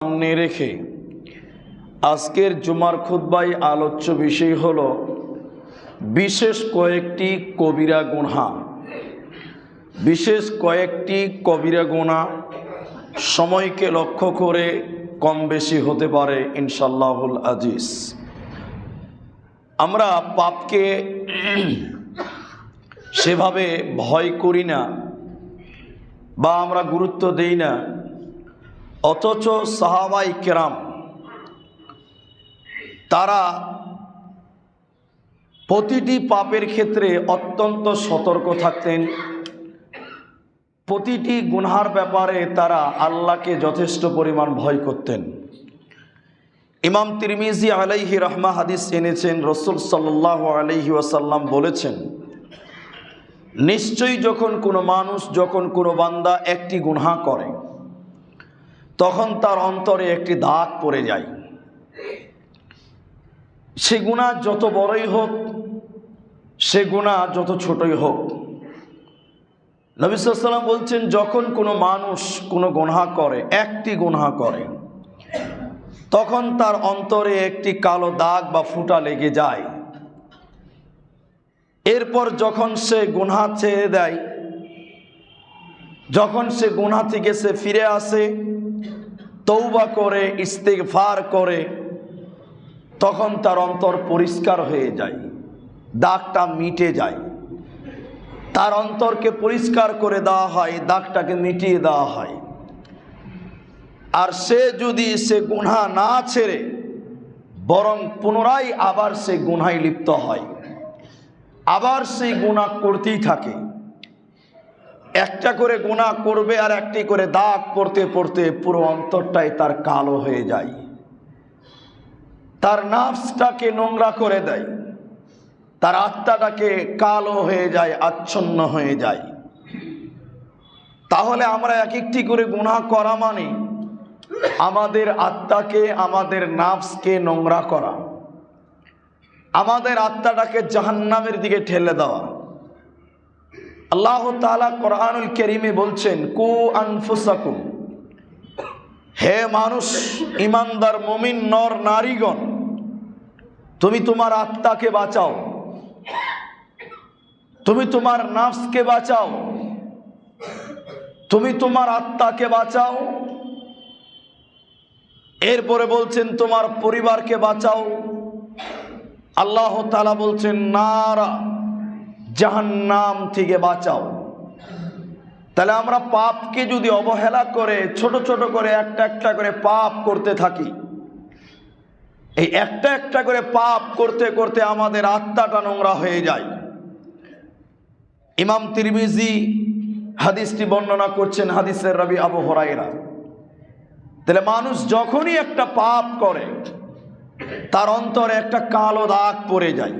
সামনে রেখে আজকের জুমার খুদ্বাই আলোচ্য বিষয় হল বিশেষ কয়েকটি কবিরা গুণা। বিশেষ কয়েকটি কবিরা গুণা সময়কে লক্ষ্য করে কম বেশি হতে পারে ইনশাল্লাহুল আজিজ। আমরা পাপকে সেভাবে ভয় করি না বা আমরা গুরুত্ব দেই না। অথচ সাহাবাই কেরাম, তারা প্রতিটি পাপের ক্ষেত্রে অত্যন্ত সতর্ক থাকতেন। প্রতিটি গুনহার ব্যাপারে তারা আল্লাহকে যথেষ্ট পরিমাণ ভয় করতেন। ইমাম তিরমিজি আলাইহি রহমা হাদিস এনেছেন, রসুল সাল্লাহ আলহি ওয়াসাল্লাম বলেছেন, নিশ্চয়ই যখন কোনো মানুষ, যখন কোনো বান্দা একটি গুনহা করে তখন তার অন্তরে একটি দাগ পড়ে যায়। সে গুণা যত বড়ই হোক, সে গুণা যত ছোটই হোক। নবিসাল্লাম বলছেন, যখন কোনো মানুষ কোনো গুনহা করে, একটি গুনহা করে, তখন তার অন্তরে একটি কালো দাগ বা ফুটা লেগে যায়। এরপর যখন সে গুনহা ছেড়ে দেয়, যখন সে গুনহা থেকে সে ফিরে আসে তৌবা করে, ইস্তেগফার করে, তখন তার অন্তর পরিষ্কার হয়ে যায়, দাগটা মিটে যায়। তার অন্তরকে পরিষ্কার করে দেওয়া হয়, দাগটাকে মিটিয়ে দেওয়া হয়। আর সে যদি সে গুনহা না ছেড়ে, বরং পুনরায় আবার সে গুনহায় লিপ্ত হয়। আবার সেই গুণা করতেই থাকে। একটা করে গুণা করবে আর একটি করে দাগ পড়তে পড়তে পুরো অন্তরটাই তার কালো হয়ে যায়। তার নার্ভসটাকে নোংরা করে দেয়। তার আত্মাটাকে কালো হয়ে যায়, আচ্ছন্ন হয়ে যায়। তাহলে আমরা এক একটি করে গুণা করা মানে আমাদের আত্মাকে, আমাদের নার্ভসকে নোংরা করা। আমাদের আত্মাটাকে জাহান্নামের দিকে ঠেলে দেওয়া। আল্লাহ তালা কোরআনুল কেরিমে বলছেন, কু আনফুসাকুম। হে মানুষ, ইমানদার, মমিন, নর, নারীগণ, তুমি তোমার আত্মাকে বাঁচাও। তুমি তোমার নাফসকে বাঁচাও। তুমি তোমার আত্মাকে বাঁচাও। এরপরে বলছেন, তোমার পরিবারকে বাঁচাও। আল্লাহ তালা বলছেন, নারা জাহান্নাম থেকে বাঁচাও। তাহলে আমরা পাপকে যদি অবহেলা করে, ছোট ছোট করে, একটা একটা করে পাপ করতে থাকি, এই একটা একটা করে পাপ করতে করতে আমাদের আত্মাটা নোংরা হয়ে যায়। ইমাম তিরমিজি হাদিসটি বর্ণনা করছেন হাদিসের রবি আবু হরাইরা তাহলে মানুষ যখনই একটা পাপ করে, তার অন্তরে একটা কালো দাগ পড়ে যায়।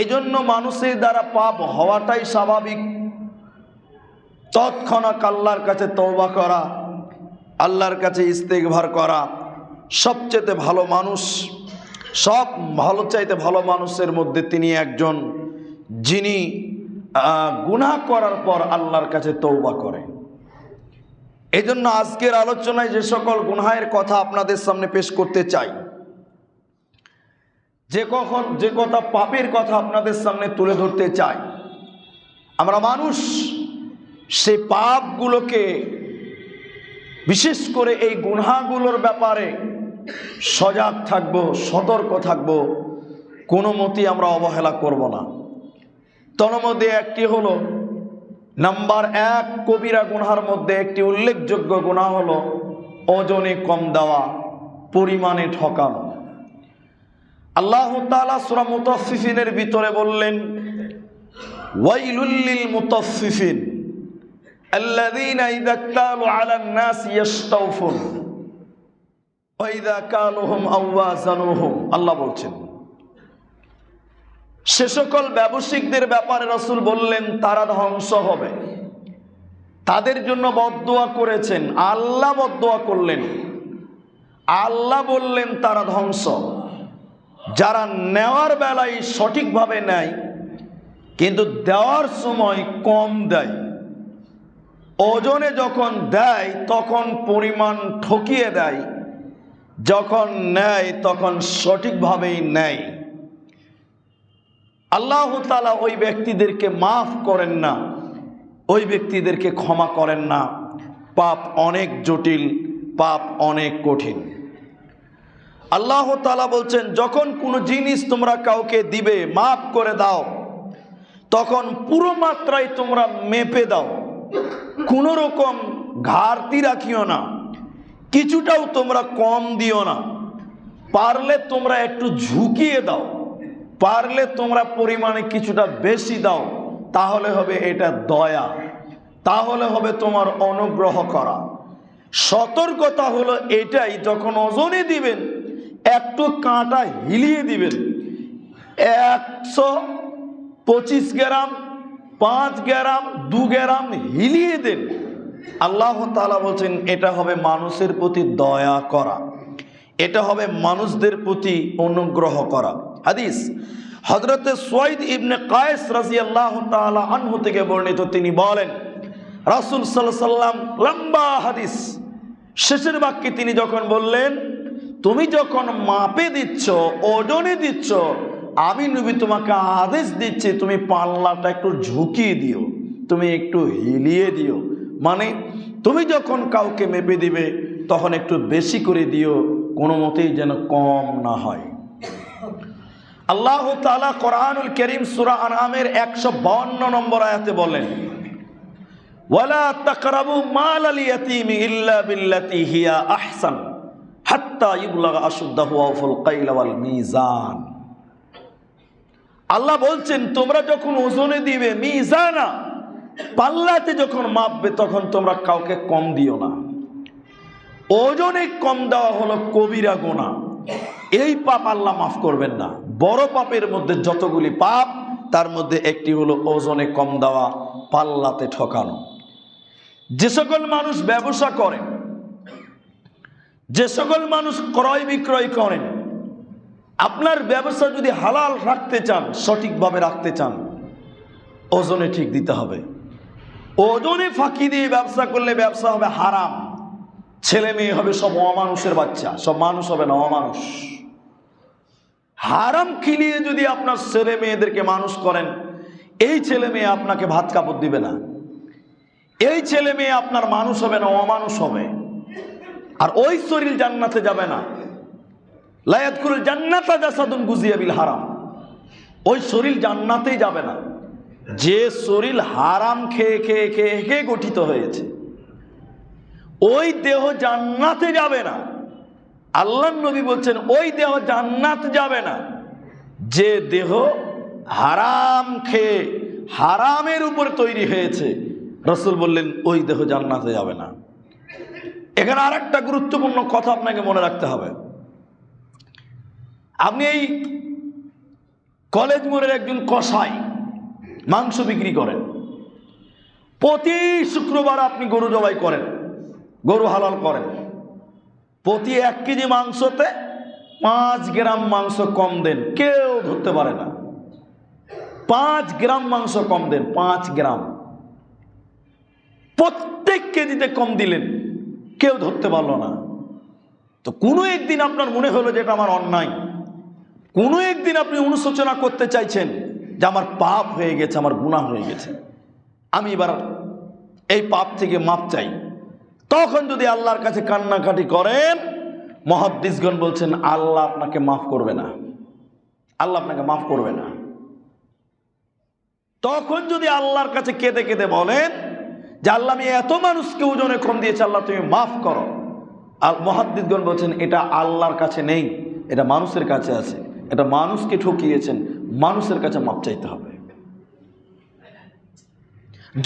এই জন্য মানুষের দ্বারা পাপ হওয়াটাই স্বাভাবিক। তৎক্ষণাৎ আল্লাহর কাছে তওবা করা, আল্লাহর কাছে ইস্তেকভার করা সবচেয়ে ভালো মানুষ, সব ভালো চাইতে ভালো মানুষের মধ্যে তিনি একজন যিনি গুনাহ করার পর আল্লাহর কাছে তৌবা করে। এই জন্য আজকের আলোচনায় যে সকল গুনহায়ের কথা আপনাদের সামনে পেশ করতে চাই যে কখন, যে কথা পাপের কথা আপনাদের সামনে তুলে ধরতে চাই। আমরা মানুষ, সেই পাপগুলোকে বিশেষ করে এই গুনহাগুলোর ব্যাপারে সজাগ থাকব, সতর্ক থাকব, কোনো মতেই আমরা অবহেলা করব না। তন্মধ্যে একটি হলো, নাম্বার এক কবিরা গুনহার মধ্যে একটি উল্লেখযোগ্য গুণা হলো, ওজনে কম দেওয়া, পরিমাণে ঠকানো। আল্লাহ তালা সুরা মুতফিফিনের ভিতরে বললেন ওয়াইলুল্লিল মুতফিফিন الذين إذا اكتالوا على الناس يستوفون وإذا كالوهم أو وازنوهم আল্লাহ বলছেন সে সকল ব্যবসায়িকদের ব্যাপারে রসুল বললেন তারা ধ্বংস হবে তাদের জন্য বদোয়া করেছেন আল্লাহ বদোয়া করলেন আল্লাহ বললেন তারা ধ্বংস যারা নেওয়ার বেলায় সঠিকভাবে নেয়, কিন্তু দেওয়ার সময় কম দেয়। ওজনে যখন দেয়, তখন পরিমাণ ঠকিয়ে দেয়। যখন নেয়, তখন সঠিকভাবেই নেয়। আল্লাহ তালা ওই ব্যক্তিদেরকে মাফ করেন না, ওই ব্যক্তিদেরকে ক্ষমা করেন না। পাপ অনেক জটিল, পাপ অনেক কঠিন। আল্লাহ তালা বলছেন, যখন কোনো জিনিস তোমরা কাউকে দিবে, মাফ করে দাও। তখন পুরো মাত্রায় তোমরা মেপে দাও। কোনো রকম ঘাটতি রাখিও না। কিছুটাও তোমরা কম দিও না। পারলে তোমরা একটু ঝুঁকিয়ে দাও। পারলে তোমরা পরিমাণে কিছুটা বেশি দাও। তাহলে হবে এটা দয়া। তাহলে হবে তোমার অনুগ্রহ করা। সতর্কতা হলো এটাই, যখন ওজনে দিবেন একটু কাঁটা হিলিয়ে দিবেন। একশো পঁচিশ গ্রাম, পাঁচ গ্রাম, দু গ্রাম হিলিয়ে দেন। আল্লাহ তালা বলছেন, এটা হবে মানুষের প্রতি দয়া করা। এটা হবে মানুষদের প্রতি অনুগ্রহ করা। হাদিস হজরতে সোয়াইদ ইবনে কায়েস রাজি আল্লাহ তালা আনহু থেকে বর্ণিত, তিনি বলেন, রাসুল সাল্লাম লম্বা হাদিস। শেষের বাক্যে তিনি যখন বললেন তুমি যখন মাপে দিচ্ছ, ওজনে দিচ্ছ, আমি নবী তোমাকে আদেশ দিচ্ছি, তুমি পাল্লাটা একটু ঝুঁকিয়ে দিও, তুমি একটু হিলিয়ে দিও। মানে তুমি যখন কাউকে মেপে দিবে, তখন একটু বেশি করে দিও, কোনো মতেই যেন কম না হয়। আল্লাহ তালা কোরআনুল করিম সুরা আনামের একশো বাউন্ন নম্বর আয়াতে বলেন, ওয়ালা তাকরাবু মাল আল ইয়াতীমি ইল্লা বিল্লাতি হিয়া আহসান। মিজান। আল্লাহ বলছেন, তোমরা যখন ওজনে দিবে মিজানা, পাল্লাতে যখন মাপবে, তখন তোমরা কাউকে কম দিও না। ওজনে কম দেওয়া হলো কবিরা গোনা। এই পাপ আল্লাহ মাফ করবেন না। বড় পাপের মধ্যে যতগুলি পাপ, তার মধ্যে একটি হলো ওজনে কম দেওয়া, পাল্লাতে ঠকানো। যে সকল মানুষ ব্যবসা করেন যে সকল মানুষ ক্রয় বিক্রয় করেন, আপনার ব্যবসা যদি হালাল রাখতে চান, সঠিকভাবে রাখতে চান, ওজনে ঠিক দিতে হবে। ওজনে ফাঁকি দিয়ে ব্যবসা করলে ব্যবসা হবে হারাম। ছেলে মেয়ে হবে সব অমানুষের বাচ্চা, সব মানুষ হবে না, অমানুষ। হারাম খিলিয়ে যদি আপনার ছেলে মেয়েদেরকে মানুষ করেন, এই ছেলে মেয়ে আপনাকে ভাত কাপড় দিবে না। এই ছেলে মেয়ে আপনার মানুষ হবে না, অমানুষ হবে। আর ওই শরীর জান্নাতে যাবে না। লায়াতকুল জান্নাতা জাসাদুন গুজিয়াবিল হারাম। ওই শরীর জান্নাতেই যাবে না। যে শরীর হারাম খেয়ে খেয়ে খেয়ে খেয়ে গঠিত হয়েছে, ওই দেহ জান্নাতে যাবে না। আল্লাহ নবী বলছেন, ওই দেহ জান্নাত যাবে না। যে দেহ হারাম খেয়ে হারামের উপর তৈরি হয়েছে, রসুল বললেন, ওই দেহ জান্নাতে যাবে না। এখানে আর একটা গুরুত্বপূর্ণ কথা আপনাকে মনে রাখতে হবে। আপনি এই কলেজ মোড়ের একজন কসাই, মাংস বিক্রি করেন। প্রতি শুক্রবার আপনি গরু জবাই করেন, গরু হালাল করেন। প্রতি এক কেজি মাংসতে পাঁচ গ্রাম মাংস কম দেন, কেউ ধরতে পারে না। পাঁচ গ্রাম মাংস কম দেন, পাঁচ গ্রাম। প্রত্যেক কেজিতে কম দিলেন কেউ ধরতে পারল না। তো কোনো একদিন আপনার মনে হলো যে এটা আমার অন্যায়। কোনো একদিন আপনি অনুশোচনা করতে চাইছেন যে আমার পাপ হয়ে গেছে, আমার গুণা হয়ে গেছে। আমি এবার এই পাপ থেকে মাপ চাই। তখন যদি আল্লাহর কাছে কান্নাকাটি করেন, মহাদ্দিসগণ বলছেন, আল্লাহ আপনাকে মাফ করবে না। আল্লাহ আপনাকে মাফ করবে না। তখন যদি আল্লাহর কাছে কেঁদে কেঁদে বলেন যে আল্লাহ আমি এত মানুষকে ওজনে কম দিয়েছি, আল্লাহ তুমি মাফ করো। আর মহাদ্দিদগণ বলছেন, এটা আল্লাহর কাছে নেই, এটা মানুষের কাছে আছে। এটা মানুষকে ঠকিয়েছেন, মানুষের কাছে মাপ চাইতে হবে।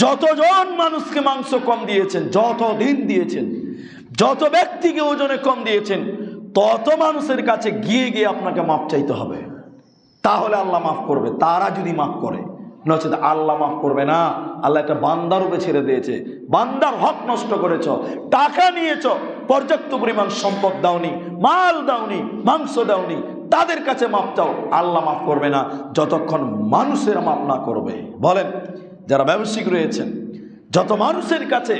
যতজন মানুষকে মাংস কম দিয়েছেন যত দিন দিয়েছেন, যত ব্যক্তিকে ওজনে কম দিয়েছেন, তত মানুষের কাছে গিয়ে গিয়ে আপনাকে মাপ চাইতে হবে। তাহলে আল্লাহ মাফ করবে, তারা যদি মাফ করে নচেত আল্লাহ মাফ করবে না, আল্লাহ একটা বান্দার উপরে ছেড়ে দিয়েছে। বান্দার হক নষ্ট করেছ, টাকা নিয়েছ, পর্যাপ্ত পরিমাণ সম্পদ দাওনি, মাল দাওনি, মাংস দাওনি, তাদের কাছে মাপ চাও, আল্লাহ মাফ করবে না, যতক্ষণ মানুষের মাপ না করবে। বলেন, যারা ব্যবসায়িক রয়েছেন, যত মানুষের কাছে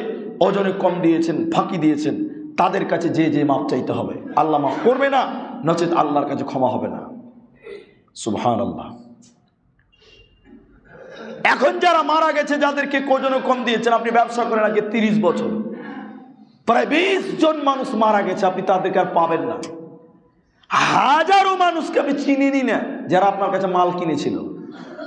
ওজনে কম দিয়েছেন, ফাঁকি দিয়েছেন, তাদের কাছে যে যে মাপ চাইতে হবে, আল্লাহ মাফ করবে না, নচেত আল্লাহর কাছে ক্ষমা হবে না। সুবহান আল্লাহ এখন যারা মারা গেছে, যাদেরকে কোজনে কম দিয়েছেন, আপনি ব্যবসা করেন আগে তিরিশ বছর। প্রায় বিশ জন মানুষ মারা গেছে, আপনি তাদেরকে আর পাবেন না। হাজারো মানুষকে আপনি চিনেনি না, যারা আপনার কাছে মাল কিনেছিল।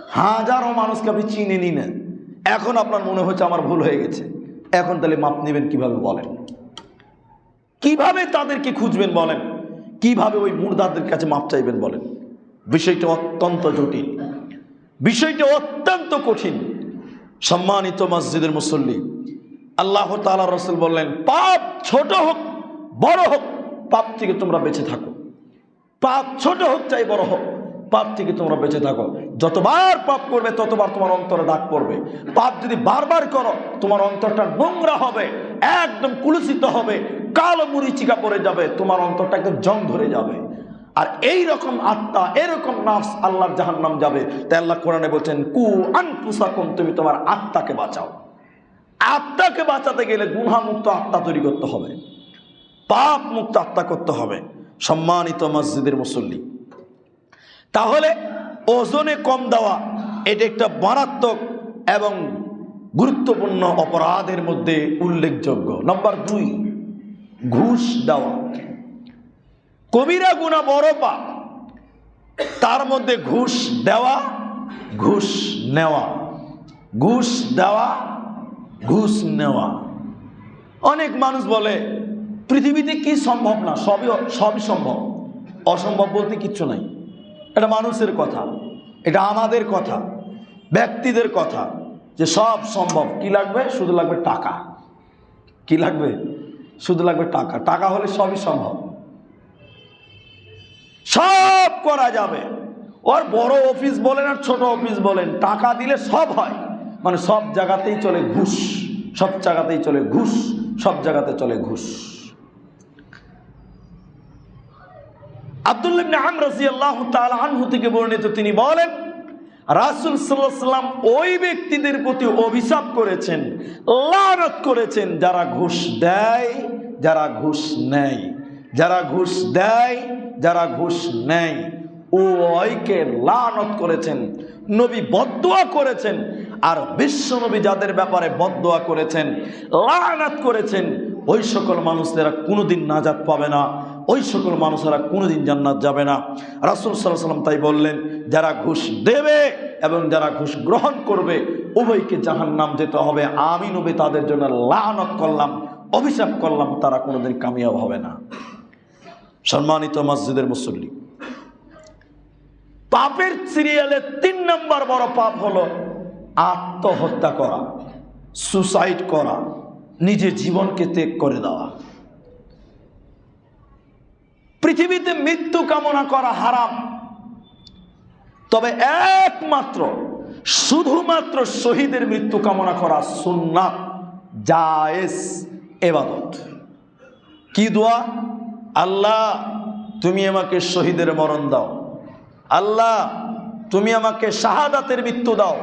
হাজারো মানুষকে আপনি চিনেনি না। এখন আপনার মনে হচ্ছে আমার ভুল হয়ে গেছে। এখন তাহলে মাপ নেবেন কীভাবে বলেন? কীভাবে তাদেরকে খুঁজবেন বলেন? কীভাবে ওই মুর্দাদের কাছে মাপ চাইবেন বলেন? বিষয়টা অত্যন্ত জটিল। বিষয়টা অত্যন্ত কঠিন। সম্মানিত মসজিদের মুসল্লি, আল্লাহ তাআলা রসুল বললেন, পাপ ছোট হোক, বড় হোক, পাপ থেকে তোমরা বেঁচে থাকো। পাপ ছোট হোক চাই বড় হোক, পাপ থেকে তোমরা বেঁচে থাকো। যতবার পাপ করবে, ততবার তোমার অন্তরে দাগ পড়বে। পাপ যদি বারবার করো, তোমার অন্তরটা নোংরা হবে, একদম কুলুষিত হবে, কালো মুরিচিকা পড়ে যাবে, তোমার অন্তরটা একদম জং ধরে যাবে। আর এই রকম আত্মা, এরকম নাফস আল্লাহর জাহান্নাম যাবে। তাই আল্লাহ কোরআনে বলছেন, কু আনফুসাকুম, তুমি তোমার আত্মাকে বাঁচাও। আত্মাকে বাঁচাতে গেলে গুহামুক্ত আত্মা তৈরি করতে হবে। পাপ মুক্ত আত্মা করতে হবে। সম্মানিত মসজিদের মুসল্লি, তাহলে ওজনে কম দেওয়া, এটা একটা মারাত্মক এবং গুরুত্বপূর্ণ অপরাধের মধ্যে উল্লেখযোগ্য। নম্বর দুই, ঘুষ দেওয়া। কবিরা গুণা বড় পাপ। তার মধ্যে ঘুষ দেওয়া, ঘুষ নেওয়া। ঘুষ দেওয়া, ঘুষ নেওয়া। অনেক মানুষ বলে, পৃথিবীতে কি সম্ভব না? সবই সবই সম্ভব। অসম্ভব বলতে কিচ্ছু নাই। এটা মানুষের কথা। এটা আমাদের কথা। ব্যক্তিদের কথা যে সব সম্ভব। কি লাগবে? শুধু লাগবে টাকা। কি লাগবে? শুধু লাগবে টাকা। টাকা হলে সবই সম্ভব। সব করা যাবে। ওর বড় অফিস বলেন আর ছোট অফিস বলেন, টাকা দিলে সব হয়। মানে সব জায়গাতেই চলে ঘুষ, সব জায়গাতেই চলে ঘুষ, সব জায়গাতে চলে ঘুষ। আব্দুল্লাহ ইবনে আমর রাদিয়াল্লাহু তাআলা আনহু থেকে বর্ণিত তিনি বলেন, রাসূল সাল্লাল্লাহু সাল্লাম ওই ব্যক্তিদের প্রতি অভিশাপ করেছেন, লানত করেছেন, যারা ঘুষ দেয়, যারা ঘুষ নেয়। যারা ঘুষ দেয় যারা ঘুষ নেয়, ও লানত করেছেন, নবী বদদোয়া করেছেন, আর বিশ্ব নবী যাদের ব্যাপারে বদদোয়া করেছেন, লানাত করেছেন, ওই সকল মানুষেরা কোনোদিন নাজাত পাবে না, ওই সকল মানুষেরা কোনোদিন জান্নাত যাবে না। রাসুল সাল্লাহ সাল্লাম তাই বললেন, যারা ঘুষ দেবে এবং যারা ঘুষ গ্রহণ করবে, উভয়কে জাহান নাম যেতে হবে। আমি নবী তাদের জন্য লানত করলাম, অভিশাপ করলাম, তারা কোনোদিন কামিয়াব হবে না। সম্মানিত মসজিদের মুসল্লি। পাপের সিরিয়ালে তিন নম্বর বড় পাপ হলো আত্মহত্যা করা সুসাইড করা, নিজের জীবনকে ত্যাগ করে দেওয়া। পৃথিবীতে মৃত্যু কামনা করা হারাম। তবে একমাত্র, শুধুমাত্র শহীদের মৃত্যু কামনা করা সুন্নাত, জায়েজ, এবাদত। কি দোয়া? আল্লাহ, তুমি আমাকে শহীদের মরণ দাও। আল্লাহ, তুমি আমাকে শাহাদাতের মৃত্যু দাও।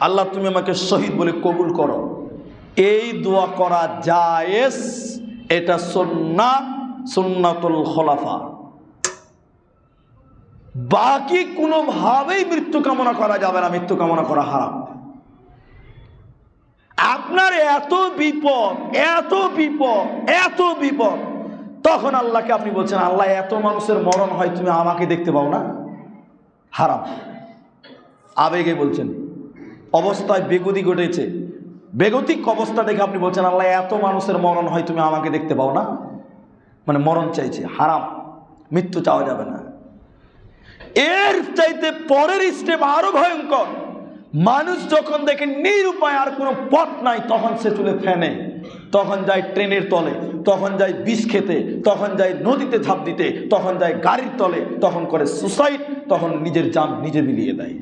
আল্লাহ, তুমি আমাকে শহীদ বলে কবুল করো। এই দোয়া করা জায়েজ, এটা সুন্নাত, সুন্নাতুল খলাফা। বাকি কোনোভাবেই মৃত্যু কামনা করা যাবে না, মৃত্যু কামনা করা হারাম। আপনার এত বিপদ এত বিপদ এত বিপদ তখন আল্লাহকে আপনি বলছেন, আল্লাহ, এত মানুষের মরণ হয়, তুমি আমাকে দেখতে পাও না? হারাম। আবেগে বলছেন। অবস্থায় বেগতি ঘটেছে। বেগতিক অবস্থা দেখে আপনি বলছেন, আল্লাহ, এত মানুষের মরণ হয়, তুমি আমাকে দেখতে পাও না? মানে মরণ চাইছে, হারাম। মৃত্যু চাওয়া যাবে না। এর চাইতে পরের স্টেপ আরও ভয়ঙ্কর। মানুষ যখন দেখে নিরুপায় আর কোনো পথ নাই, তখন সে চলে ফেনে। তখন যায় ট্রেনের তলে, তখন যায় বিষ খেতে, তখন যায় নদীতে ঝাঁপ দিতে, তখন যায় গাড়ির তলে, তখন করে সুসাইড তখন নিজের যান নিজে মিলিয়ে দেয়।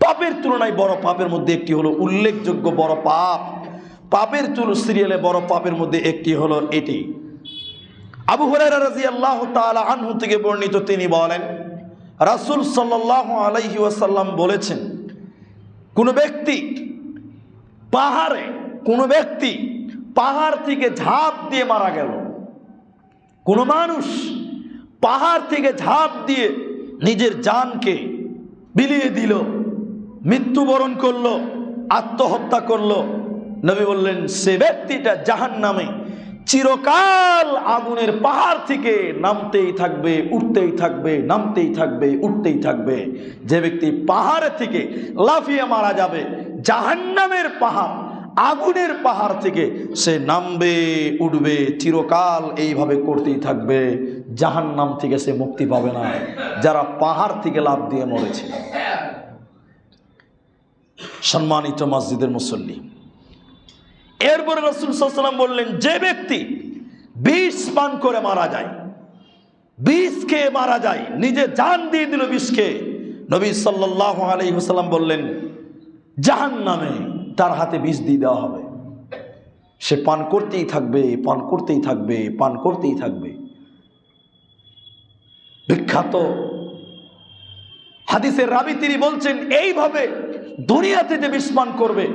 পাপের তুলনায় বড় পাপের মধ্যে একটি হলো উল্লেখযোগ্য বড় পাপ। পাপের তুল সিরিয়ালে বড় পাপের মধ্যে একটি হলো এটি। আবু রাদিয়াল্লাহু তাআলা আনহু থেকে বর্ণিত তিনি বলেন, রাসূল সাল্লাল্লাহু আলাইহি ওয়াসাল্লাম বলেছেন, কোন ব্যক্তি পাহাড়ে কোনো ব্যক্তি পাহাড় থেকে ঝাঁপ দিয়ে মারা গেল। কোনো মানুষ পাহাড় থেকে ঝাঁপ দিয়ে নিজের জানকে বিলিয়ে দিল, মৃত্যুবরণ করল, আত্মহত্যা করল। নবী বললেন, সে ব্যক্তিটা জাহান নামে চিরকাল আগুনের পাহাড় থেকে নামতেই থাকবে, উঠতেই থাকবে, নামতেই থাকবে, উঠতেই থাকবে। যে ব্যক্তি পাহাড় থেকে লাফিয়ে মারা যাবে, জাহান্নামের পাহাড় আগুনের পাহাড় থেকে সে নামবে, উঠবে, চিরকাল এইভাবে করতেই থাকবে। জাহান্নাম থেকে সে মুক্তি পাবে না, যারা পাহাড় থেকে লাভ দিয়ে মরেছে। সম্মানিত মসজিদের মুসল্লি, এরপরে রসুল সাল্লাম বললেন, যে ব্যক্তি বিষ পান করে মারা যায়, বিষ খেয়ে মারা যায়, নিজে জান দিয়ে দিল বিষ খেয়ে নবী সাল্লাহ আলাই হুসাল্লাম বললেন জাহান নামে তার হাতে বিষ দিয়ে দেওয়া হবে। সে পান করতেই থাকবে, পান করতেই থাকবে, পান করতেই থাকবে। বিখ্যাত হাদিসের রাবি তিনি বলছেন, এইভাবে দুনিয়াতে যে বিষ পান করবে,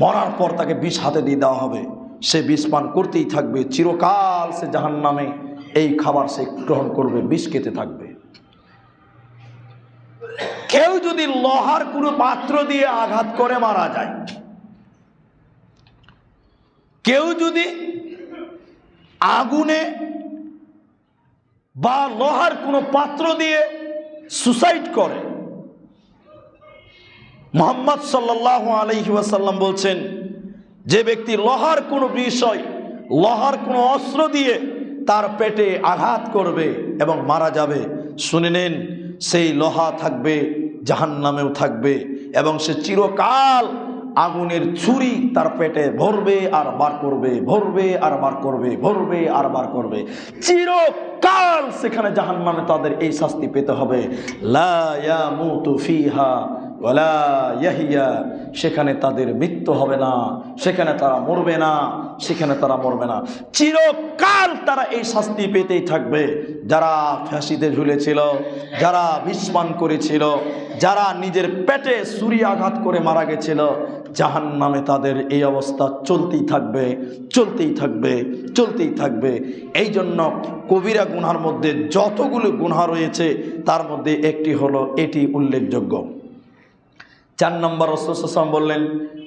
মরার পর তাকে বিষ হাতে দিয়ে দেওয়া হবে। সে বিষ পান করতেই থাকবে, চিরকাল সে জাহান নামে এই খাবার সে গ্রহণ করবে বিষ খেতে থাকবে। কেউ যদি লোহার কোনো পাত্র দিয়ে আঘাত করে মারা যায় কেউ যদি আগুনে বা লোহার কোনো পাত্র দিয়ে সুসাইড করে, মোহাম্মদ সাল্লাহ আলহি ওয়াসাল্লাম বলছেন, যে ব্যক্তি লোহার কোনো বিষয়, লোহার কোনো অস্ত্র দিয়ে তার পেটে আঘাত করবে এবং মারা যাবে, শুনে নেন, সেই লোহা থাকবে জাহান নামেও থাকবে এবং সে চিরকাল আগুনের ছুরি তার পেটে ভরবে আর বার করবে, ভরবে আর বার করবে, ভরবে আর বার করবে। চিরকাল সেখানে জাহান মানে তাদের এই শাস্তি পেতে হবে। লা ফিহা ওয়ালা ইয়াহিয়া, সেখানে তাদের মৃত্যু হবে না, সেখানে তারা মরবে না, সেখানে তারা মরবে না। চিরকাল তারা এই শাস্তি পেতেই থাকবে। যারা ফাঁসিতে ঝুলেছিল, যারা বিস্মান করেছিল, যারা নিজের পেটে সুরি আঘাত করে মারা গেছিল জাহান নামে তাদের এই অবস্থা চলতেই থাকবে চলতেই থাকবে চলতেই থাকবে। এই জন্য কবিরা গুনহার মধ্যে যতগুলো গুনহা রয়েছে, তার মধ্যে একটি হলো, এটি উল্লেখযোগ্য। চার নম্বর রসুলাম বললেন,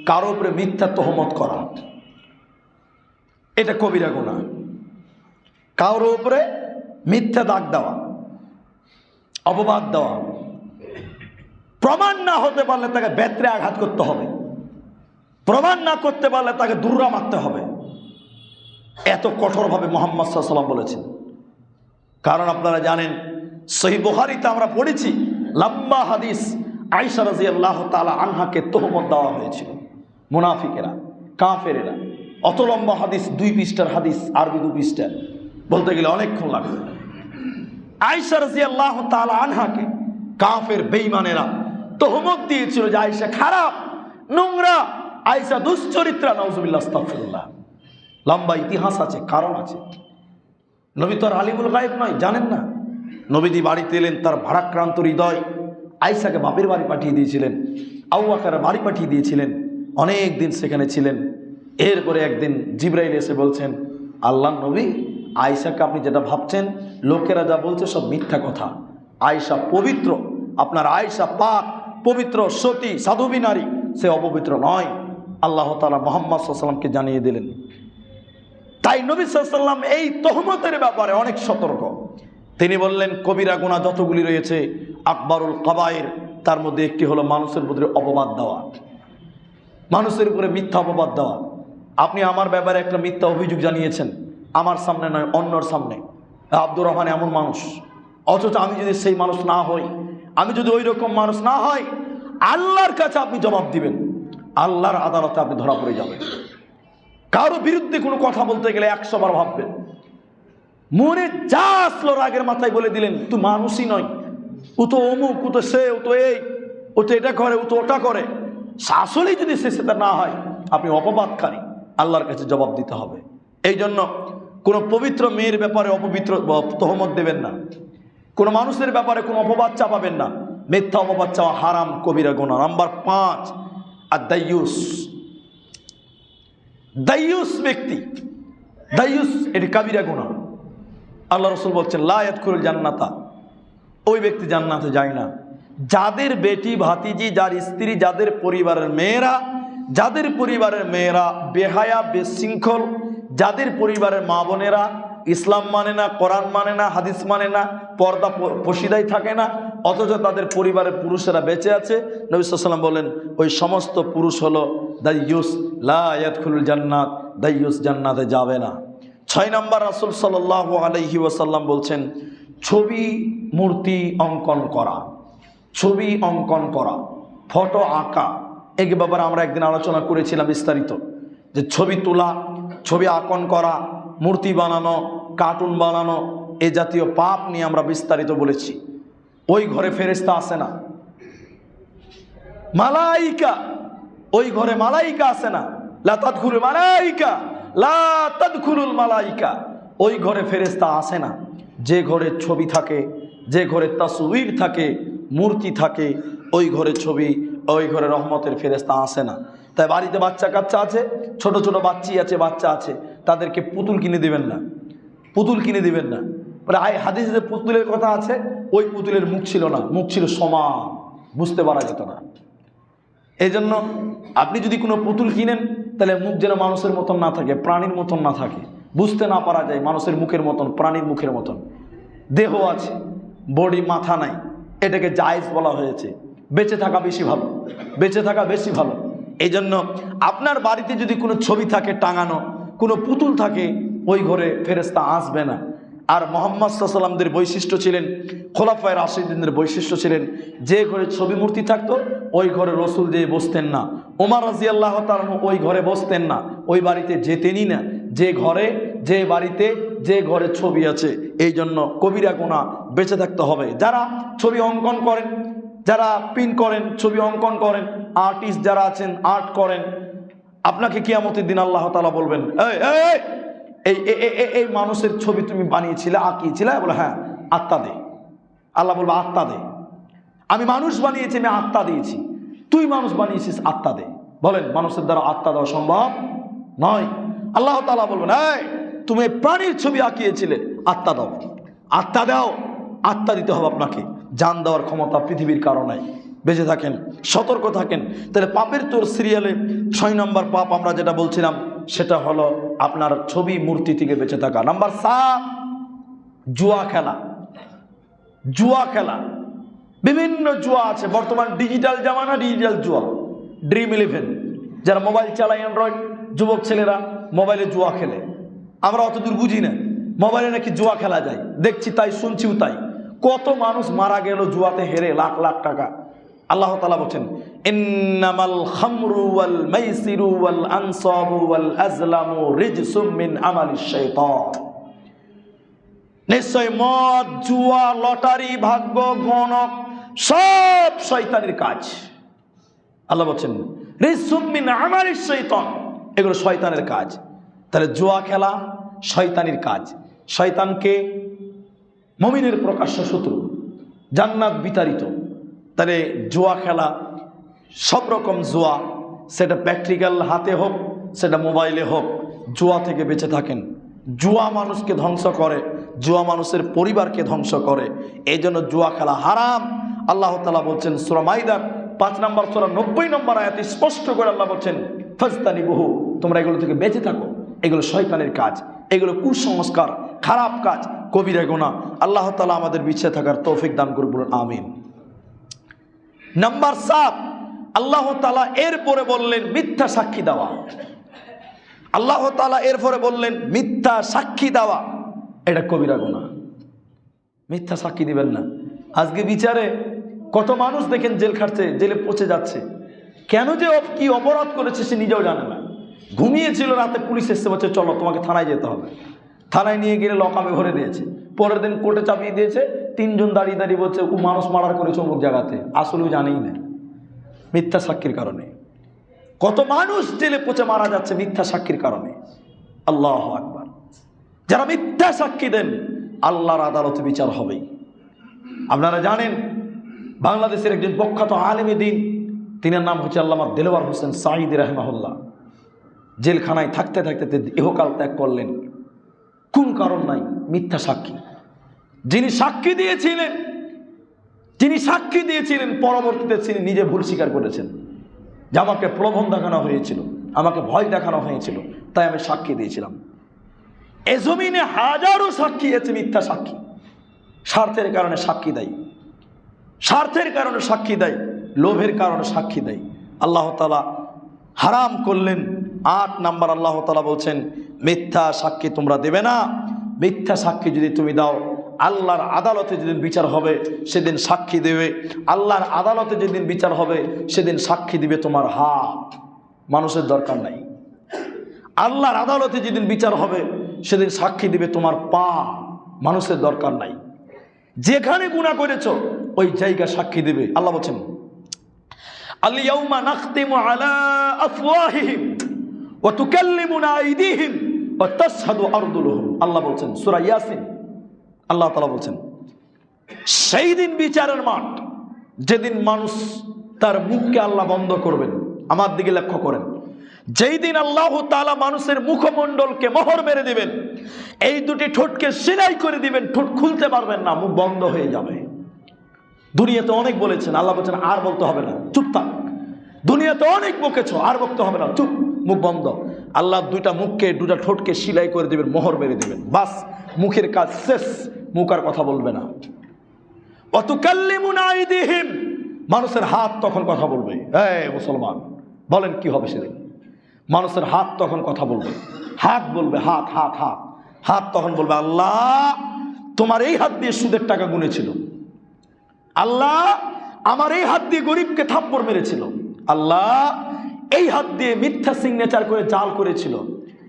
কারও উপরে মিথ্যা তহমত করা। এটা কবিরা গুণা কারোর উপরে মিথ্যা দাগ দেওয়া, অপবাদ দেওয়া, প্রমাণ না হতে পারলে তাকে বেত্রে আঘাত করতে হবে, প্রমাণ না করতে পারলে তাকে দুর্রা মারতে হবে। এত কঠোরভাবে মোহাম্মদ সাল্লাম বলেছেন। কারণ আপনারা জানেন সহি বুহারিতে আমরা পড়েছি লম্বা হাদিস আইসা রাজি আল্লাহ তালা আনহাকে তোহমত দেওয়া হয়েছিল। মুনাফিকেরা, কাফেরেরা। অত লম্বা হাদিস, দুই পৃষ্ঠার হাদিস, আরবি দু পৃষ্ঠার বলতে গেলে অনেকক্ষণ লাগবে। আইসা রাজি আল্লাহ তালা আনহাকে কাফের বেইমানেরা তোহমত দিয়েছিল যে আয়সা খারাপ, নোংরা। আয়সা দুশ্চরিত্রা নজুবিল্লাহ লম্বা ইতিহাস আছে, কারণ আছে। নবী তো আর আলিমুল গায়েব নয়, জানেন না? নবীজি বাড়িতে এলেন, তার ভারাক্রান্ত হৃদয় আইসাকে বাপের বাড়ি পাঠিয়ে দিয়েছিলেন আউয়াকার বাড়ি পাঠিয়ে দিয়েছিলেন, অনেক দিন সেখানে ছিলেন। এরপরে একদিন জিব্রাইল এসে বলছেন, আল্লাহ নবী আয়সাকে আপনি যেটা ভাবছেন, লোকেরা যা বলছে সব মিথ্যা কথা। আয়সা পবিত্র, আপনার আয়সা পাক, পবিত্র, সতী, সাধবী নারী, সে অপবিত্র নয়। আল্লাহ তালা মোহাম্মদ সাল্লামকে জানিয়ে দিলেন। তাই নবী সাল্লাম এই তহমতের ব্যাপারে অনেক সতর্ক। তিনি বললেন, কবিরা গুণা যতগুলি রয়েছে, আকবরুল কবায়ের, তার মধ্যে একটি হলো মানুষের মধ্যে অপবাদ দেওয়া। মানুষের উপরে মিথ্যা অপবাদ দেওয়া। আপনি আমার ব্যাপারে একটা মিথ্যা অভিযোগ জানিয়েছেন, আমার সামনে নয়, অন্যর সামনে। আব্দুর রহমান এমন মানুষ। অথচ আমি যদি সেই মানুষ না হই, আমি যদি ওই রকম মানুষ না হয় আল্লাহর কাছে আপনি জবাব দিবেন। আল্লাহর আদালতে আপনি ধরা পড়ে যাবেন। কারও বিরুদ্ধে কোনো কথা বলতে গেলে একশো বার ভাববেন। মনে যা আসলো রাগের মাথায় বলে দিলেন তুই মানুষই নয়। ও তো অমুক, ও তো সে, ও তো এই, ও তো এটা করে, ও তো ওটা করে। শাসনই যদি সে সেটা না হয়, আপনি অপবাদকারী। আল্লাহর কাছে জবাব দিতে হবে। এই জন্য কোনো পবিত্র মেয়ের ব্যাপারে অপবিত্র তহমত দেবেন না। কোনো মানুষের ব্যাপারে কোনো অপবাদ চাপাবেন না। মিথ্যা অপবাদ চাওয়া হারাম, কবিরা গোনা নাম্বার পাঁচ আর দায়ুস দাইয়ুস ব্যক্তি। দাইয়ুস, এটি কাবিরা গুণা আল্লাহ রসুল বলছেন লায়াত করুল জান্নাতা। ওই ব্যক্তি জান্নাতে যায় না। যাদের বেটি ভাতিজি, যার স্ত্রী, যাদের পরিবারের মেয়েরা, যাদের পরিবারের মেয়েরা বেহায়া, বেশৃঙ্খল, যাদের পরিবারের মা বোনেরা ইসলাম মানে না, কোরআন মানে না, হাদিস মানে না, পর্দা পশিদাই থাকে না, অথচ তাদের পরিবারের পুরুষেরা বেঁচে আছে, নবী সাল্লাম বলেন, ওই সমস্ত পুরুষ হলো দাইয়ুস লায়াতখুলুল জান্নাত দাইয়ুস জান্নাতে যাবে না। ছয় নম্বর রাসুল সাল্লাহ আলহি ওয়াসাল্লাম বলছেন, ছবি, মূর্তি অঙ্কন করা, ছবি অঙ্কন করা, ফটো আঁকা। এই ব্যাপারে আমরা একদিন আলোচনা করেছিলাম বিস্তারিত, যে ছবি তোলা, ছবি আঁকন করা, মূর্তি বানানো, কার্টুন বানানো, এ জাতীয় পাপ নিয়ে আমরা বিস্তারিত বলেছি। ওই ঘরে ফেরেস্তা আসে না। মালাইকা, ওই ঘরে মালাইকা আসে না। লাতাত ঘুরে মালাইকা। ঘুরুল মালাইকা, ওই ঘরে ফেরেস্তা আসে না। যে ঘরে ছবি থাকে, যে ঘরে তাসুইর থাকে, মূর্তি থাকে, ওই ঘরে ছবি, ওই ঘরে রহমতের ফেরেস্তা আসে না। তাই বাড়িতে বাচ্চা কাচ্চা আছে, ছোট ছোট বাচ্চি আছে, বাচ্চা আছে, তাদেরকে পুতুল কিনে দিবেন না। পুতুল কিনে দিবেন না। আই হাদিসে যে পুতুলের কথা আছে, ওই পুতুলের মুখ ছিল না, মুখ ছিল সমান, বুঝতে পারা যেত না। এই জন্য আপনি যদি কোনো পুতুল কিনেন তাহলে মুখ যেন মানুষের মতন না থাকে, প্রাণীর মতন না থাকে। বুঝতে না পারা যায় মানুষের মুখের মতন, প্রাণীর মুখের মতন। দেহ আছে বডি মাথা নাই। এটাকে জায়েজ বলা হয়েছে। বেঁচে থাকা বেশি ভালো, বেঁচে থাকা বেশি ভালো। এই জন্য আপনার বাড়িতে যদি কোনো ছবি থাকে টাঙানো, কোনো পুতুল থাকে, ওই ঘরে ফেরেস্তা আসবে না। আর মোহাম্মদ সাল্লামদের বৈশিষ্ট্য ছিলেন, খোলাফায় রাশিদিনদের বৈশিষ্ট্য ছিলেন, যে ঘরে ছবি মূর্তি থাকতো, ওই ঘরে রসুল দিয়ে বসতেন না। ওমার রাজি আল্লাহ ওই ঘরে বসতেন না, ওই বাড়িতে যেতেনই না। যে ঘরে, যে বাড়িতে, যে ঘরে ছবি আছে এই জন্য কবিরা গোনা বেঁচে থাকতে হবে। যারা ছবি অঙ্কন করেন, যারা পিন করেন, ছবি অঙ্কন করেন, আর্টিস্ট যারা আছেন, আর্ট করেন, আপনাকে কিয়ামতের দিন আল্লাহ তালা বলবেন এই এই, এই, মানুষের ছবি তুমি বানিয়েছিলে আঁকিয়েছিলে? বলে হ্যাঁ আত্মা দে। আল্লাহ বলব আত্মা দে। আমি মানুষ বানিয়েছি আমি আত্মা দিয়েছি। তুই মানুষ বানিয়েছিস আত্মা দে। বলেন মানুষের দ্বারা আত্মা দেওয়া সম্ভব নয়। আল্লাহ তালা বলবেন এই তুমি প্রাণীর ছবি আঁকিয়েছিলে আত্মা দাও। আত্মা দাও আত্মা দিতে হবে আপনাকে। জান দেওয়ার ক্ষমতা পৃথিবীর কারণে বেঁচে থাকেন সতর্ক থাকেন। তাহলে পাপের তোর সিরিয়ালে ছয় নম্বর পাপ আমরা যেটা বলছিলাম সেটা হলো আপনার ছবি মূর্তি থেকে বেঁচে থাকা। নাম্বার সাত জুয়া খেলা। জুয়া খেলা। বিভিন্ন জুয়া আছে। বর্তমান ডিজিটাল জামানা, ডিজিটাল জুয়া। ড্রিম ইলেভেন যারা মোবাইল চালায় অ্যান্ড্রয়েড যুবক ছেলেরা মোবাইলে জুয়া খেলে। আমরা অত দূর বুঝি না। মোবাইলে নাকি জুয়া খেলা যায়। দেখছি তাই, শুনছিও তাই। কত মানুষ মারা গেল জুয়াতে হেরে, লাখ লাখ টাকা। আল্লাহ তালা বলছেন, ইন্নামাল খামরু ওয়াল মাইসিরু ওয়াল আনসাবু ওয়াল রিজসুম মিন আমালিশ শাইতান। নিশ্চয় মদ, জুয়া, লটারি, ভাগ্য, গণক সব শয়তানের কাজ। আল্লাহ বলছেন রিসুমিন আমার শৈতন এগুলো শয়তানের কাজ। তাহলে জুয়া খেলা শয়তানির কাজ। শয়তানকে মমিনের প্রকাশ্য শত্রু, জান্নাত বিতাড়িত। তাহলে জুয়া খেলা, সব রকম জুয়া, সেটা প্র্যাকটিক্যাল হাতে হোক, সেটা মোবাইলে হোক, জুয়া থেকে বেঁচে থাকেন। জুয়া মানুষকে ধ্বংস করে, জুয়া মানুষের পরিবারকে ধ্বংস করে, এই জন্য জুয়া খেলা হারাম। আল্লাহ তালা বলছেন, সুরা মাইদার পাঁচ নম্বর, সুরা নব্বই নম্বর আয়াতে স্পষ্ট করে আল্লাহ বলছেন ফস্তানি বহু তোমরা এগুলো থেকে বেঁচে থাকো। এগুলো শয়তানের কাজ, এগুলো কুসংস্কার, খারাপ কাজ, কবিরা গোনা আল্লাহ তালা আমাদের বিচ্ছে থাকার তৌফিক দান করে বলুন, আমিন। নাম্বার সাত, আল্লাহ তালা এরপরে বললেন মিথ্যা সাক্ষী দেওয়া। আল্লাহ তালা এরপরে বললেন মিথ্যা সাক্ষী দেওয়া। এটা কবিরা গুণা মিথ্যা সাক্ষী দিবেন না। আজকে বিচারে কত মানুষ দেখেন জেল খাটছে, জেলে পচে যাচ্ছে। কেন যে কি অপরাধ করেছে সে নিজেও জানে না। ঘুমিয়েছিল রাতে পুলিশ এসে বলছে, চলো, তোমাকে থানায় যেতে হবে। থানায় নিয়ে গেলে লকামে ভরে দিয়েছে। পরের দিন কোর্টে চাপিয়ে দিয়েছে তিনজন দাঁড়িয়ে দাঁড়িয়ে বলছে, ও মানুষ মারার করেছে অমুক জায়গাতে। আসলেও জানেই না। মিথ্যা সাক্ষীর কারণে। কত মানুষ জেলে পচে মারা যাচ্ছে মিথ্যা সাক্ষীর কারণে। আল্লাহ আকবার। যারা মিথ্যা সাক্ষী দেন, আল্লাহর আদালতে বিচার হবেই। আপনারা জানেন, বাংলাদেশের একজন প্রখ্যাত আলেমে দিন তিনার নাম হচ্ছে আল্লামা দেলোয়ার হোসেন সাঈদ রহমাহুল্লাহ। জেলখানায় থাকতে থাকতে ইহকাল ত্যাগ করলেন। কোন কারণ নাই মিথ্যা সাক্ষী? যিনি সাক্ষী দিয়েছিলেন, যিনি সাক্ষী দিয়েছিলেন, পরবর্তীতে তিনি নিজে ভুল স্বীকার করেছেন। যে আমাকে প্রলোভন দেখানো হয়েছিল, আমাকে ভয় দেখানো হয়েছিল, তাই আমি সাক্ষী দিয়েছিলাম। এ জমিনে হাজারো সাক্ষী আছে মিথ্যা সাক্ষী। স্বার্থের কারণে সাক্ষী দেয়। স্বার্থের কারণে সাক্ষী দেয়, লোভের কারণে সাক্ষী দেয়। আল্লাহ তালা হারাম করলেন। আট নাম্বার আল্লাহ তালা বলছেন, মিথ্যা সাক্ষী তোমরা দেবে না। মিথ্যা সাক্ষী যদি তুমি দাও আল্লাহর আদালতে যেদিন বিচার হবে, সেদিন সাক্ষী দেবে। আল্লাহর আদালতে যেদিন বিচার হবে, সেদিন সাক্ষী দিবে তোমার হাত। মানুষের দরকার নাই। আল্লাহর আদালতে যেদিন বিচার হবে, সেদিন সাক্ষী দিবে তোমার পা। মানুষের দরকার নাই। যেখানে গুণা করেছ, ওই জায়গা সাক্ষী দেবে। আল্লাহ বলছেন আলিয়াউমা আল্লাহ বলছেন, সূরা ইয়াসিন আল্লাহ তালা বলছেন, সেই দিন বিচারের মাঠ, যেদিন মানুষ তার মুখকে আল্লাহ বন্ধ করবেন, আমার দিকে লক্ষ্য করেন। যেই দিন আল্লাহ তালা মানুষের মুখমণ্ডলকে মোহর মেরে দিবেন, এই দুটি ঠোঁটকে সেলাই করে দিবেন, ঠোঁট খুলতে পারবেন না, মুখ বন্ধ হয়ে যাবে। দুনিয়াতে অনেক বলেছেন, আল্লাহ বলছেন, আর বলতে হবে না, চুপ থাক। দুনিয়াতে অনেক বকেছ, আর বলতে হবে না, চুপ, মুখ বন্ধ। আল্লাহ দুইটা মুখকে দুটা ঠোঁটকে সিলাই করে দিবেন, মোহর মেরে দিবেন। বাস, মুখের কাজ শেষ। মুখ আর কথা বলবে না। অতুকাল্লিমুন আইদিহিম। মানুষের হাত তখন কথা বলবে। এই মুসলমান, বলেন কি হবে সেদিন? মানুষের হাত তখন কথা বলবে। হাত বলবে, হাত হাত হাত। হাত তখন বলবে, আল্লাহ, তোমার এই হাত দিয়ে সুদের টাকা গুনেছিল। আল্লাহ, আমার এই হাত দিয়ে গরিবকে থাপ্পড় মেরেছিল। আল্লাহ, এই হাত দিয়ে মিথ্যা সিগনেচার করে জাল করেছিল।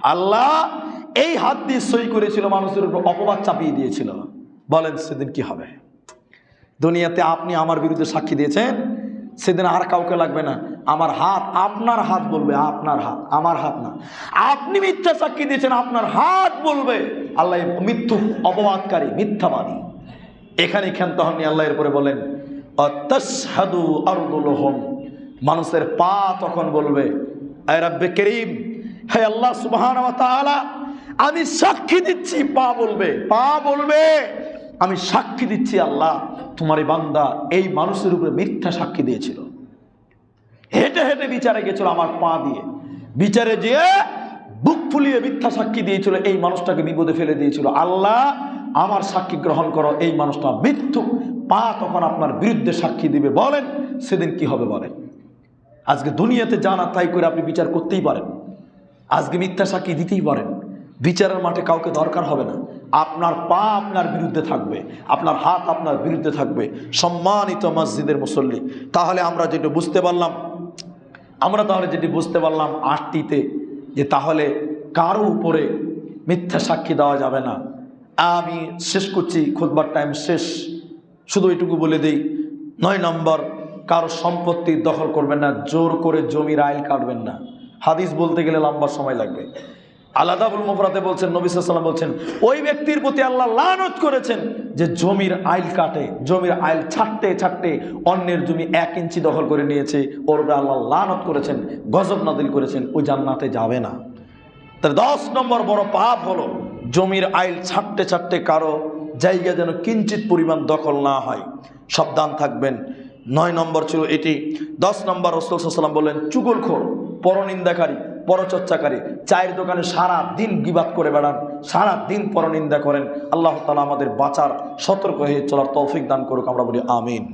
আল্লাহ, এই হাত দিয়ে সই করেছিল, মানুষের উপর অপবাদ চাপিয়ে দিয়েছিল। বলেন সেদিন কি হবে? দুনিয়াতে আপনি আমার বিরুদ্ধে সাক্ষী দিয়েছেন, সেদিন আর কাউকে লাগবে না। আমার হাত আপনার হাত বলবে, আপনার হাত, আমার হাত না। আপনি মিথ্যা সাক্ষী দিয়েছেন, আপনার হাত বলবে। আল্লাহ মৃত্যু অপবাদকারী, মিথ্যাবাদী। এখানে ক্ষান্ত হননি আল্লাহ এরপরে বলেন মানুষের পা তখন বলবে করিম, হে আল্লাহ তাআলা, আমি সাক্ষী দিচ্ছি। পা বলবে পা বলবে। আমি সাক্ষী দিচ্ছি আল্লাহ, তোমার এই বান্দা এই মানুষের উপরে মিথ্যা সাক্ষী দিয়েছিল। হেঁটে হেঁটে বিচারে গেছিল আমার পা দিয়ে। বিচারে যেয়ে বুক ফুলিয়ে মিথ্যা সাক্ষী দিয়েছিল, এই মানুষটাকে বিপদে ফেলে দিয়েছিল। আল্লাহ, আমার সাক্ষী গ্রহণ করো, এই মানুষটা মৃত্যু। পা তখন আপনার বিরুদ্ধে সাক্ষী দিবে, বলেন, সেদিন কি হবে বলেন। আজকে দুনিয়াতে জানা তাই করে আপনি বিচার করতেই পারেন। আজকে মিথ্যা সাক্ষী দিতেই পারেন। বিচারের মাঠে কাউকে দরকার হবে না। আপনার পা আপনার বিরুদ্ধে থাকবে, আপনার হাত আপনার বিরুদ্ধে থাকবে। সম্মানিত মসজিদের মুসল্লি, তাহলে আমরা যেটা বুঝতে পারলাম, আমরা তাহলে যেটি বুঝতে পারলাম আটটিতে, যে তাহলে কারও উপরে মিথ্যা সাক্ষী দেওয়া যাবে না। আমি শেষ করছি খুদবার টাইম শেষ। শুধু এটুকু বলে দিই, নয় নম্বর, কারও সম্পত্তি দখল করবেন না, জোর করে জমির আইল কাটবেন না। হাদিস বলতে গেলে লম্বা সময় লাগবে। আলাদাবুল মুফরাতে বলছেন, নবী সাল্লাম বলছেন, ওই ব্যক্তির প্রতি আল্লাহ লানত করেছেন যে জমির আইল কাটে, জমির আইল ছাড়তে ছাড়তে অন্যের জমি এক ইঞ্চি দখল করে নিয়েছে, ওর উপরে আল্লাহ লানত করেছেন, গজব নাদিল করেছেন, ওই জান্নাতে যাবে না। তার দশ নম্বর বড় পাপ হলো, জমির আইল ছাড়তে ছাড়তে কারও জায়গা যেন কিঞ্চিত পরিমাণ দখল না হয়। সাবধান থাকবেন। নয় নম্বর ছিল এটি। দশ নম্বর রসুল সাল্লাম বললেন, চুগলখোর, পরনিন্দাকারী পরচর্চাকারী, চায়ের দোকানে সারা দিন বিবাদ করে বেড়ান সারা দিন পরনিন্দা করেন। আল্লাহ তালা আমাদের বাঁচার, সতর্ক হয়ে চলার তৌফিক দান করুক, আমরা বলি আমিন।